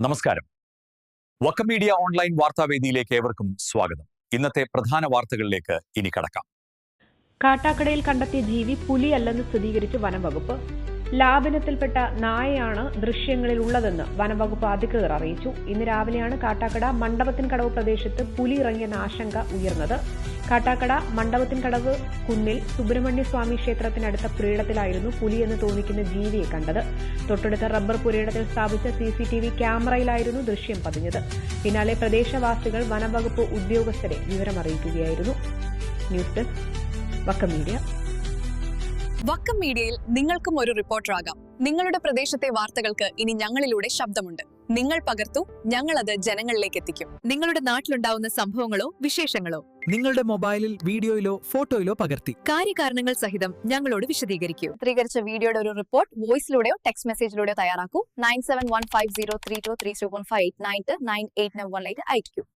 നമസ്കാരം. Vakkom media online വാർത്താവേദിയിലേക്ക് ഏവർക്കും സ്വാഗതം. ഇന്നത്തെ പ്രധാന വാർത്തകളിലേക്ക് ഇനി കടക്കാം. കാട്ടാക്കടയിൽ കണ്ടെത്തിയ ജീവി പുലിയല്ലെന്ന് സ്ഥിരീകരിച്ച് വനംവകുപ്പ്. ലാബിനത്തിൽപ്പെട്ട നായയാണ് ദൃശ്യങ്ങളിൽ ഉള്ളതെന്ന് വനംവകുപ്പ് അധികൃതർ അറിയിച്ചു. ഇന്ന് രാവിലെയാണ് കാട്ടാക്കട മണ്ഡപത്തിൻ കടവ് പ്രദേശത്ത് പുലി ഇറങ്ങിയെന്ന ആശങ്ക ഉയർന്നത്. കാട്ടാക്കട മണ്ഡപത്തിൻകടവ് കുന്നിൽ സുബ്രഹ്മണ്യസ്വാമി ക്ഷേത്രത്തിനടുത്ത പുരയിടത്തിലായിരുന്നു പുലി എന്ന് തോന്നിക്കുന്ന ജീവിയെ കണ്ടത്. തൊട്ടടുത്ത റബ്ബർ പുരയിടത്തിൽ സ്ഥാപിച്ച സിസിടിവി ക്യാമറയിലായിരുന്നു ദൃശ്യം പതിഞ്ഞത്. പിന്നാലെ പ്രദേശവാസികൾ വനംവകുപ്പ് ഉദ്യോഗസ്ഥരെ വിവരമറിയിക്കുകയായിരുന്നു. News desk Vakkam media. Vakkam മീഡിയയിൽ നിങ്ങൾക്കും ഒരു റിപ്പോർട്ടറാകാം. നിങ്ങളുടെ പ്രദേശത്തെ വാർത്തകൾക്ക് ഇനി ഞങ്ങളിലൂടെ ശബ്ദമുണ്ട്. നിങ്ങൾ പകർത്തു ഞങ്ങൾ അത് ജനങ്ങളിലേക്ക് എത്തിക്കും നിങ്ങളുടെ നാട്ടിലുണ്ടാവുന്ന സംഭവങ്ങളോ വിശേഷങ്ങളോ നിങ്ങളുടെ മൊബൈലിൽ വീഡിയോയിലോ ഫോട്ടോയിലോ പകർത്തി. കാര്യകാരണങ്ങൾ സഹിതം ഞങ്ങളോട് വിശദീകരിക്കൂ. ചിത്രീകരിച്ച വീഡിയോയുടെ ഒരു റിപ്പോർട്ട് വോയിസിലൂടെയോ ടെക്സ്റ്റ് മെസ്സേജിലൂടെയോ തയ്യാറാക്കൂ. Nine seven one five zero three two three seven five eight nine nine eight nine one eight അയക്കൂ